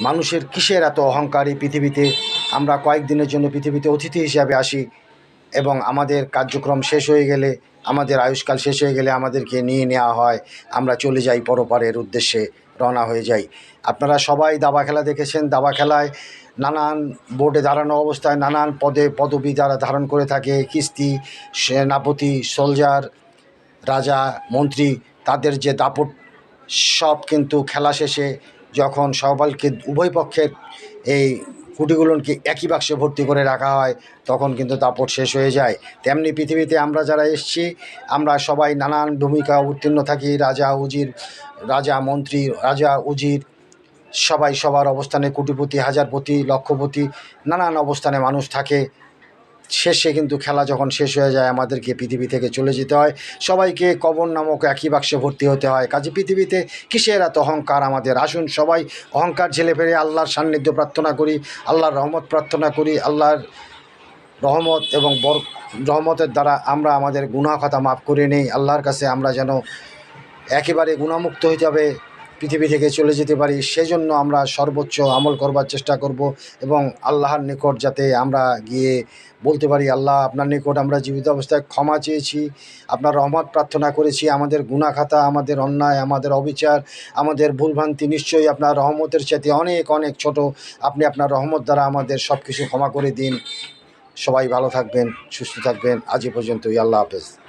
মানুষের কিসের এত অহংকার এই পৃথিবীতে? আমরা কয়েকদিনের জন্য পৃথিবীতে অতিথি হিসাবে আসি এবং আমাদের কার্যক্রম শেষ হয়ে গেলে, আমাদের আয়ুষ্কাল শেষ হয়ে গেলে আমাদেরকে নিয়ে নেওয়া হয়। আমরা চলে যাই পরপারের উদ্দেশ্যে রওনা হয়ে যাই। আপনারা সবাই দাবা খেলা দেখেছেন? দাবা খেলায় নানান বোর্ডে দাঁড়ানো অবস্থায় নানান পদে পদবি যারা ধারণ করে থাকে, কিস্তি, সেনাপতি, সোলজার, রাজা, মন্ত্রী, তাদের যে দাপট, সব কিন্তু খেলা শেষে যখন সবাইকে, উভয় পক্ষের এই কুটিগুলোকে একই বাক্সে ভর্তি করে রাখা হয়, তখন কিন্তু দাপট শেষ হয়ে যায়। তেমনি পৃথিবীতে আমরা যারা এসেছি, আমরা সবাই নানান ভূমিকা উত্তীর্ণ থাকি। রাজা উজির, রাজা মন্ত্রী, রাজা উজির, সবাই সবার অবস্থানে কোটিপতি, হাজারপতি, লক্ষপতি, নানান অবস্থানে মানুষ থাকে। শেষে কিন্তু খেলা যখন শেষ হয়ে যায়, আমাদেরকে পৃথিবী থেকে চলে যেতে হয়। সবাইকে কবর নামক একই বাক্সে ভর্তি হতে হয়। কাজে পৃথিবীতে কিসের এত অহংকার আমাদের? আসুন সবাই অহংকার ঝেলে ফেলে আল্লাহর সান্নিধ্য প্রার্থনা করি, আল্লাহর রহমত প্রার্থনা করি, আল্লাহর রহমত এবং বর, রহমতের দ্বারা আমরা আমাদের গুনাহ খাতা মাফ করে নেই। আল্লাহর কাছে আমরা যেন একেবারে গুণামুক্ত হয়ে যাবে। পৃথিবী থেকে চলে যেতে পারি, সেজন্য আমরা সর্বোচ্চ আমল করবার চেষ্টা করব এবং আল্লাহর নিকট যাতে আমরা গিয়ে বলতে পারি, আল্লাহ আপনার নিকট আমরা জীবিত অবস্থায় ক্ষমা চেয়েছি, আপনার রহমত প্রার্থনা করেছি, আমাদের গুণাখাতা আমাদের অন্যায়, আমাদের অবিচার, আমাদের ভুলভ্রান্তি নিশ্চয়ই আপনার রহমতের চাইতে অনেক অনেক ছোট। আপনি আপনার রহমত দ্বারা আমাদের সব কিছু ক্ষমা করে দিন। সবাই ভালো থাকবেন, সুস্থ থাকবেন। আজ পর্যন্তই। আল্লাহ হাফেজ।